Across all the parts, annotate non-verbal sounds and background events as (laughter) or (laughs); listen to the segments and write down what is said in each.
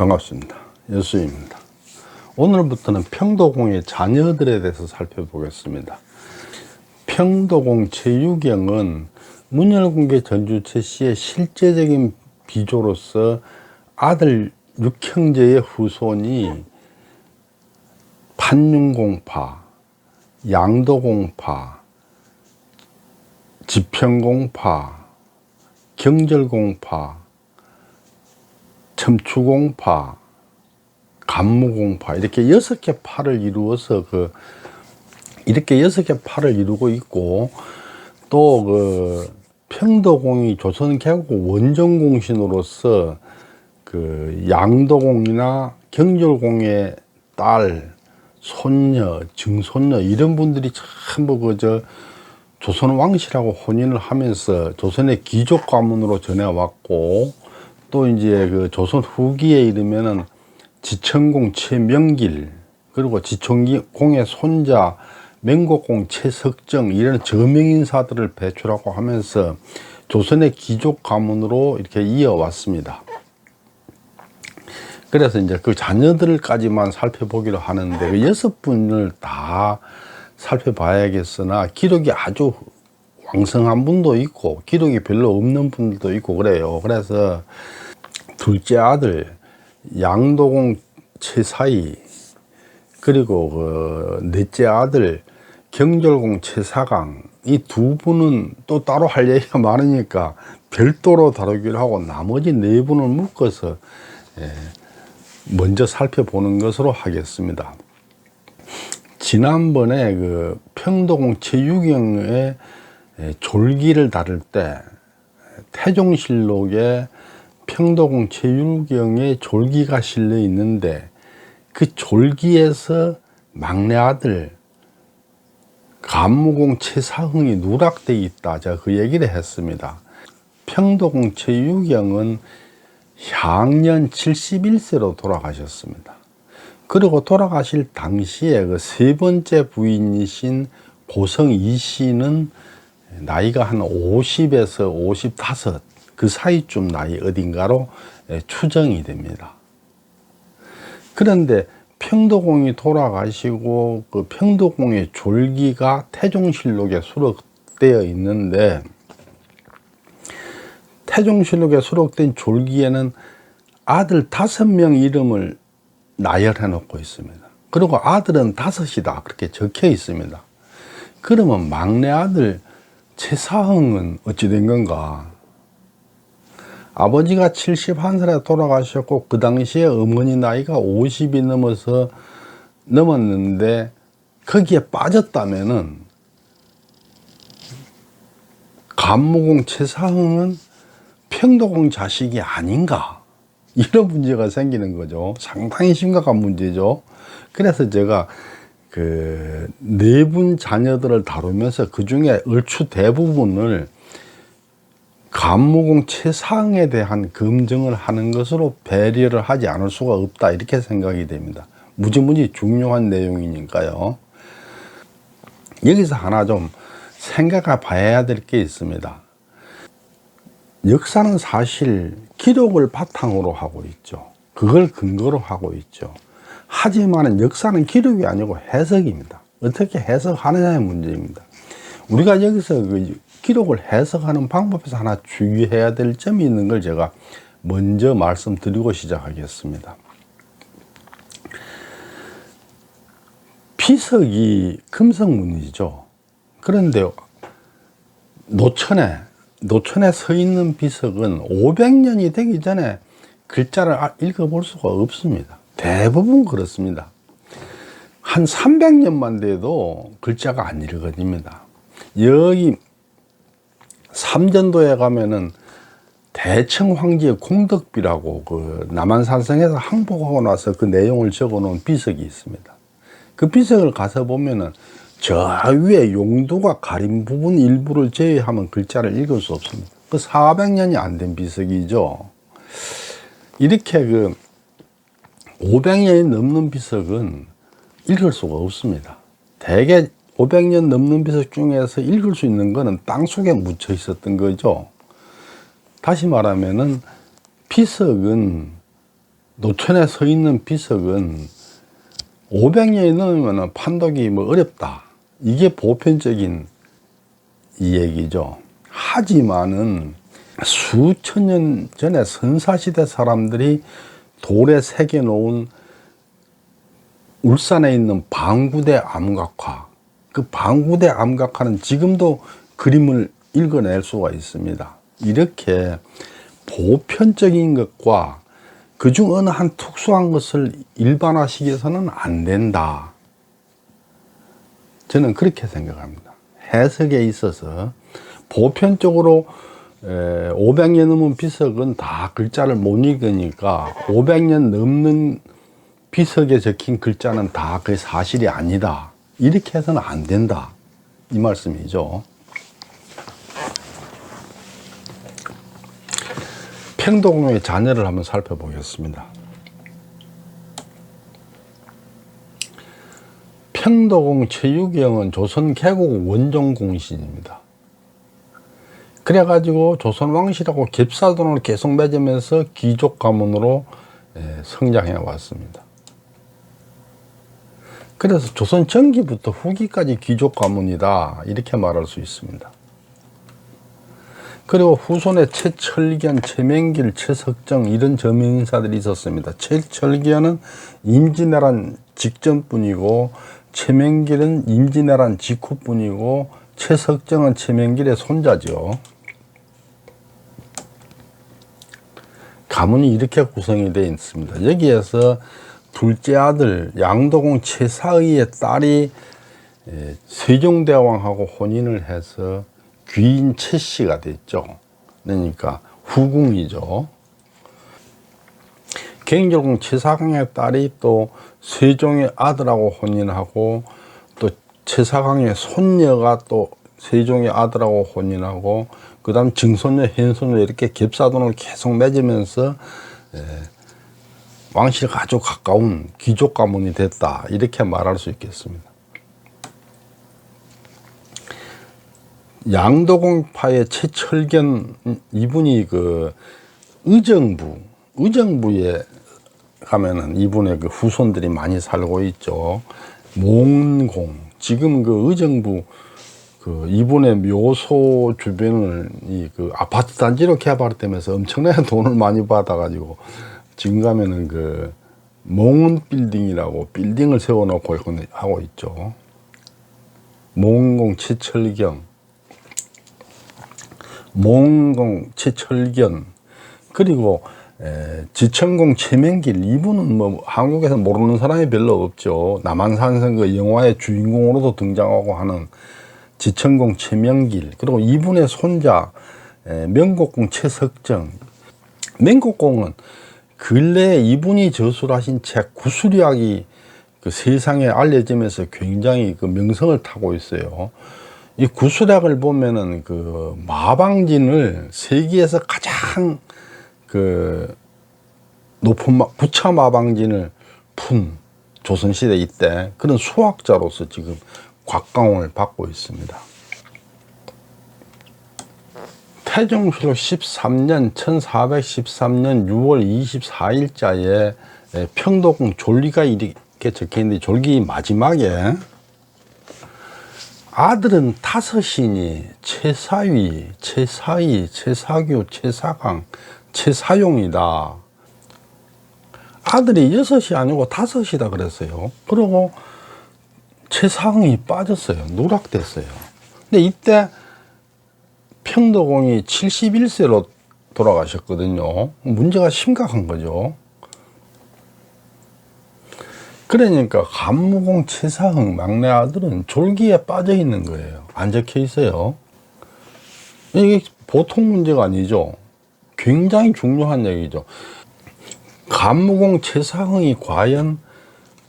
반갑습니다. 여수입니다. 오늘부터는 평도공의 자녀들에 대해서 살펴보겠습니다. 평도공 최유경은 문열공개 전주채 씨의 실제적인 비조로서 아들 육형제의 후손이 판윤공파, 양도공파, 지평공파, 경절공파, 첨추공파, 간무공파 이렇게 여섯 개 파를 이루어서 그 이렇게 여섯 개 파를 이루고 있고 또 그 평도공이 조선 개국 원정공신으로서 그 양도공이나 경절공의 딸, 손녀, 증손녀 이런 분들이 전부 그저 조선 왕실하고 혼인을 하면서 조선의 귀족 가문으로 전해왔고 또 이제 그 조선 후기에 이르면은 지천공 최명길 그리고 지천공의 손자 맹곡공 최석정 이런 저명인사들을 배출하고 하면서 조선의 귀족 가문으로 이렇게 이어왔습니다. 그래서 이제 그 자녀들까지만 살펴보기로 하는데 그 여섯 분을 다 살펴봐야겠으나 기록이 아주 왕성한 분도 있고 기록이 별로 없는 분들도 있고 그래요. 그래서 둘째 아들 양도공 최사이 그리고 그 넷째 아들 경절공 최사강 이 두 분은 또 따로 할 얘기가 많으니까 별도로 다루기로 하고 나머지 네 분을 묶어서 예, 먼저 살펴보는 것으로 하겠습니다. 지난번에 그 평도공 최유경의 졸기를 다룰 때 태종실록에 평도공 최유경의 졸기가 실려 있는데 그 졸기에서 막내 아들 간무공 최사흥이 누락되어 있다. 제가 그 얘기를 했습니다. 평도공 최유경은 향년 71세로 돌아가셨습니다. 그리고 돌아가실 당시에 그 세 번째 부인이신 고성 이 씨는 나이가 한 50에서 55, 그 사이쯤 나이 어딘가로 추정이 됩니다. 그런데 평도공이 돌아가시고 그 평도공의 졸기가 태종실록에 수록되어 있는데 태종실록에 수록된 졸기에는 아들 다섯 명 이름을 나열해 놓고 있습니다. 그리고 아들은 다섯이다. 그렇게 적혀 있습니다. 그러면 막내 아들 최사흥은 어찌 된 건가? 아버지가 71살에 돌아가셨고, 그 당시에 어머니 나이가 50이 넘어서 넘었는데, 거기에 빠졌다면은, 간무공 최사흥은 평도공 자식이 아닌가? 이런 문제가 생기는 거죠. 상당히 심각한 문제죠. 그래서 제가 그네분 자녀들을 다루면서 그 중에 얼추 대부분을 간무공 최상에 대한 검증을 하는 것으로 배려를 하지 않을 수가 없다 이렇게 생각이 됩니다. 무지무지 중요한 내용이니까요. 여기서 하나 좀 생각해 봐야 될 게 있습니다. 역사는 사실 기록을 바탕으로 하고 있죠. 그걸 근거로 하고 있죠. 하지만 역사는 기록이 아니고 해석입니다. 어떻게 해석하느냐의 문제입니다. 우리가 여기서 그 기록을 해석하는 방법에서 하나 주의해야 될 점이 있는 걸 제가 먼저 말씀드리고 시작하겠습니다. 피석이 금성문이죠. 그런데 노천에 노천에 서 있는 비석은 500년이 되기 전에 글자를 아, 읽어볼 수가 없습니다. 대부분 그렇습니다. 한 300년만 돼도 글자가 안 읽어집니다. 여기 삼전도에 가면은 대청 황제의 공덕비라고 그 남한산성에서 항복하고 나서 그 내용을 적어 놓은 비석이 있습니다. 그 비석을 가서 보면은 저 위에 용두가 가린 부분 일부를 제외하면 글자를 읽을 수 없습니다. 그 400년이 안 된 비석이죠. 이렇게 그 500년이 넘는 비석은 읽을 수가 없습니다. 대개 500년 넘는 비석 중에서 읽을 수 있는 거는 땅 속에 묻혀 있었던 거죠. 다시 말하면은 비석은 노천에 서 있는 비석은 500년이 넘으면 판독이 뭐 어렵다. 이게 보편적인 이 얘기죠. 하지만은 수천 년 전에 선사시대 사람들이 돌에 새겨 놓은 울산에 있는 방구대 암각화. 그 방구대 암각화는 지금도 그림을 읽어낼 수가 있습니다. 이렇게 보편적인 것과 그중 어느 한 특수한 것을 일반화시켜서는 안 된다. 저는 그렇게 생각합니다. 해석에 있어서 보편적으로 500년 넘은 비석은 다 글자를 못 읽으니까 500년 넘는 비석에 적힌 글자는 다 그 사실이 아니다. 이렇게 해서는 안 된다. 이 말씀이죠. 평동의 자녀를 한번 살펴보겠습니다. 평도공 최유경은 조선 개국 원종 공신입니다. 그래가지고 조선 왕실하고 겹사돈을 계속 맺으면서 귀족 가문으로 예, 성장해 왔습니다. 그래서 조선 전기부터 후기까지 귀족 가문이다 이렇게 말할 수 있습니다. 그리고 후손에 최철견, 최맹길, 최석정 이런 저명인사들이 있었습니다. 최철견은 임진왜란 직전뿐이고 최맹길은 임진왜란 직후뿐이고 최석정은 최맹길의 손자죠. 가문이 이렇게 구성이 되어 있습니다. 여기에서 둘째 아들 양도공 최사의의 딸이 세종대왕하고 혼인을 해서 귀인 최 씨가 됐죠. 그러니까 후궁이죠. 개인적으로 최사강의 딸이 또 세종의 아들하고 혼인하고 또 최사강의 손녀가 또 세종의 아들하고 혼인하고 그 다음 증손녀, 현손녀 이렇게 겹사돈을 계속 맺으면서 예, 왕실과 아주 가까운 귀족 가문이 됐다 이렇게 말할 수 있겠습니다. 양도공파의 최철견 이분이 그 의정부 의정부에 가면은 이분의 그 후손들이 많이 살고 있죠. 몽공 지금 그 의정부 그 이분의 묘소 주변을 이 그 아파트 단지로 개발되면서 엄청나게 (laughs) 돈을 많이 받아가지고 지금 가면은 그 몽은 빌딩이라고 빌딩을 세워놓고 하고 있죠. 몽공 최철경 몽공 최철견 그리고 에, 지천공 최명길 이분은 뭐 한국에서 모르는 사람이 별로 없죠. 남한산성 그 영화의 주인공으로도 등장하고 하는 지천공 최명길 그리고 이분의 손자 에, 명곡공 최석정 명곡공은 근래에 이분이 저술하신 책 구수리학이 그 세상에 알려지면서 굉장히 그 명성을 타고 있어요. 이 구수략을 보면은 그 마방진을 세계에서 가장 그 높은 마, 부차 마방진을 푼 조선시대 이때 그런 수학자로서 지금 곽강을 받고 있습니다. 태종실록 13년 1413년 6월 24일자에 평독 졸리가 이렇게 적혀 있는데 졸기 마지막에 아들은 다섯이니 최사위, 최사위, 최사규, 최사강, 최사용이다. 아들이 여섯이 아니고 다섯이다 그랬어요. 그리고 최상이 빠졌어요. 누락됐어요. 근데 이때 평도공이 71세로 돌아가셨거든요. 문제가 심각한 거죠. 그러니까 간무공 최사흥 막내 아들은 졸기에 빠져 있는 거예요. 안 적혀 있어요. 이게 보통 문제가 아니죠. 굉장히 중요한 얘기죠. 간무공 최사흥이 과연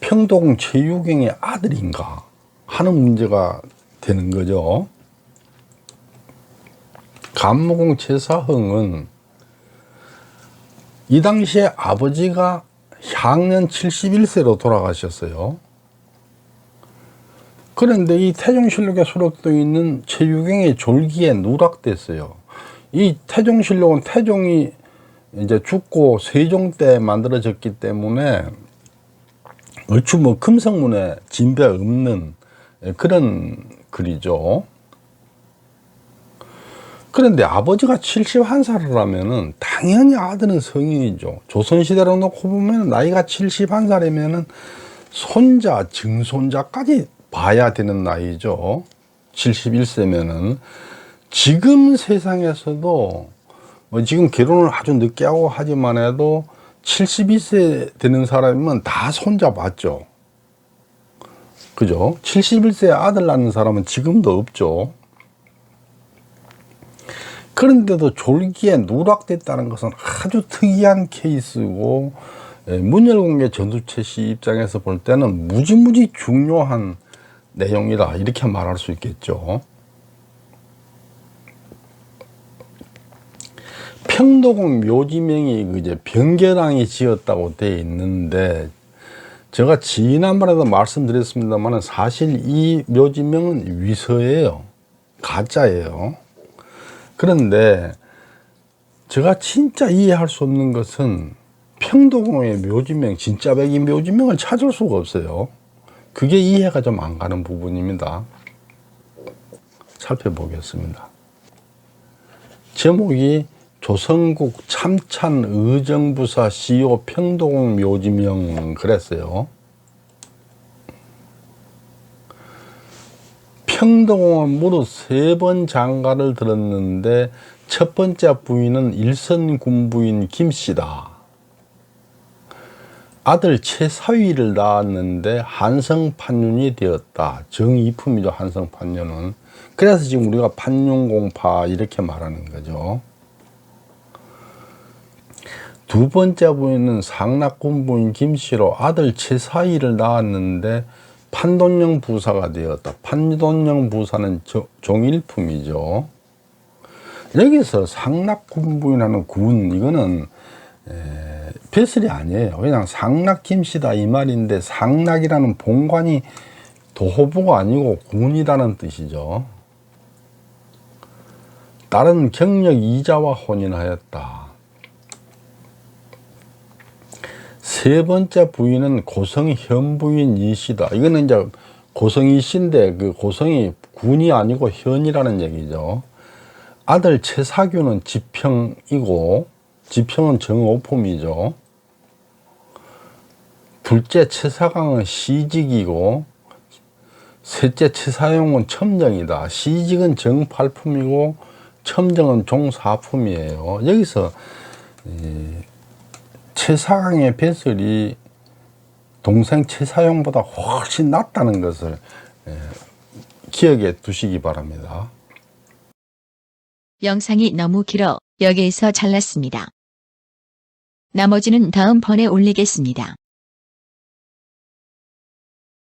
평동 최유경의 아들인가 하는 문제가 되는 거죠. 간무공 최사흥은 이 당시에 아버지가 향년 71세로 돌아가셨어요. 그런데 이 태종실록에 수록되어 있는 최유경의 졸기에 누락됐어요. 이 태종실록은 태종이 이제 죽고 세종 때 만들어졌기 때문에 얼추 뭐 금성문에 진배 없는 예, 그런 글이죠. 그런데 아버지가 71살을 하면은 당연히 아들은 성인이죠. 조선시대로 놓고 보면 나이가 71살이면은 손자, 증손자까지 봐야 되는 나이죠. 71세면은. 지금 세상에서도 뭐 지금 결혼을 아주 늦게 하고 하지만 해도 72세 되는 사람이면 다 손자 봤죠. 그죠? 71세 아들 낳는 사람은 지금도 없죠. 그런데도 졸기에 누락됐다는 것은 아주 특이한 케이스고 예, 문열공개 전두채 씨 입장에서 볼 때는 무지무지 중요한 내용이다 이렇게 말할 수 있겠죠. 평도공 묘지명이 그 이제 병계랑이 지었다고 돼 있는데 제가 지난번에도 말씀드렸습니다만 사실 이 묘지명은 위서예요. 가짜예요. 그런데 제가 진짜 이해할 수 없는 것은 평도공의 묘지명, 진짜 백이 묘지명을 찾을 수가 없어요. 그게 이해가 좀 안 가는 부분입니다. 살펴보겠습니다. 제목이 조선국 참찬 의정부사 시오 평동 묘지명 그랬어요. 평동은 무릇 세 번 장가를 들었는데 첫 번째 부인은 일선 군부인 김씨다. 아들 최사위를 낳았는데 한성판윤이 되었다. 정이품이죠, 한성판윤은. 그래서 지금 우리가 판윤공파 이렇게 말하는 거죠. 두 번째 부인은 상락군부인 김씨로 아들 최사위를 낳았는데 판돈령 부사가 되었다. 판돈령 부사는 저- 종일품이죠. 여기서 상락군부인하는 군 이거는 에, 벼슬이 아니에요. 그냥 상락 김씨다 이 말인데 상락이라는 본관이 도호부가 아니고 군이라는 뜻이죠. 다른 경력 이자와 혼인하였다. 세 번째 부인은 고성 현 부인 이씨다. 이거는 이제 고성이 씨인데 그 고성이 군이 아니고 현이라는 얘기죠. 아들 최사규는 지평이고 지평은 정오품이죠. 둘째 최사강은 시직이고 셋째 최사용은 첨정이다. 시직은 정팔품이고 첨정은 종사품이에요. 여기서 최사강의 배설이 동생 최사용보다 훨씬 낫다는 것을 예, 기억에 두시기 바랍니다. 영상이 너무 길어 여기에서 잘랐습니다. 나머지는 다음 번에 올리겠습니다.